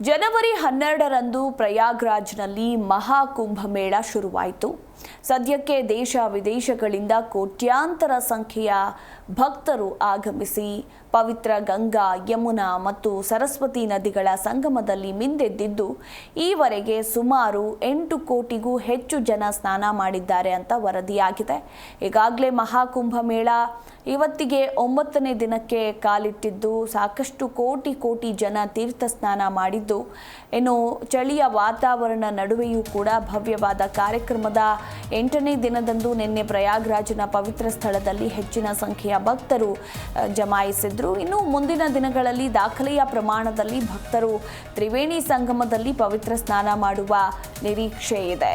ಜನವರಿ ಹನ್ನೆರಡರಂದು ಪ್ರಯಾಗ್ರಾಜ್ನಲ್ಲಿ ಮಹಾಕುಂಭಮೇಳ ಶುರುವಾಯಿತು. ಸದ್ಯಕ್ಕೆ ದೇಶ ವಿದೇಶಗಳಿಂದ ಕೋಟ್ಯಾಂತರ ಸಂಖ್ಯೆಯ ಭಕ್ತರು ಆಗಮಿಸಿ ಪವಿತ್ರ ಗಂಗಾ, ಯಮುನಾ ಮತ್ತು ಸರಸ್ವತಿ ನದಿಗಳ ಸಂಗಮದಲ್ಲಿ ಮಿಂದೆದ್ದಿದ್ದು, ಈವರೆಗೆ ಸುಮಾರು ಎಂಟು ಕೋಟಿಗೂ ಹೆಚ್ಚು ಜನ ಸ್ನಾನ ಮಾಡಿದ್ದಾರೆ ಅಂತ ವರದಿಯಾಗಿದೆ. ಈಗಾಗಲೇ ಮಹಾಕುಂಭಮೇಳ ಇವತ್ತಿಗೆ ಒಂಬತ್ತನೇ ದಿನಕ್ಕೆ ಕಾಲಿಟ್ಟಿದ್ದು, ಸಾಕಷ್ಟು ಕೋಟಿ ಕೋಟಿ ಜನ ತೀರ್ಥ ಸ್ನಾನ ಮಾಡಿದ್ದು, ಇನ್ನು ಚಳಿಯ ವಾತಾವರಣ ನಡುವೆಯೂ ಕೂಡ ಭವ್ಯವಾದ ಕಾರ್ಯಕ್ರಮದ ಎಂಟನೇ ದಿನದಂದು ನಿನ್ನೆ ಪ್ರಯಾಗ್ರಾಜ್ನ ಪವಿತ್ರ ಸ್ಥಳದಲ್ಲಿ ಹೆಚ್ಚಿನ ಸಂಖ್ಯೆಯ ಭಕ್ತರು ಜಮಾಯಿಸಿದ್ರು. ಇನ್ನು ಮುಂದಿನ ದಿನಗಳಲ್ಲಿ ದಾಖಲೆಯ ಪ್ರಮಾಣದಲ್ಲಿ ಭಕ್ತರು ತ್ರಿವೇಣಿ ಸಂಗಮದಲ್ಲಿ ಪವಿತ್ರ ಸ್ನಾನ ಮಾಡುವ ನಿರೀಕ್ಷೆ ಇದೆ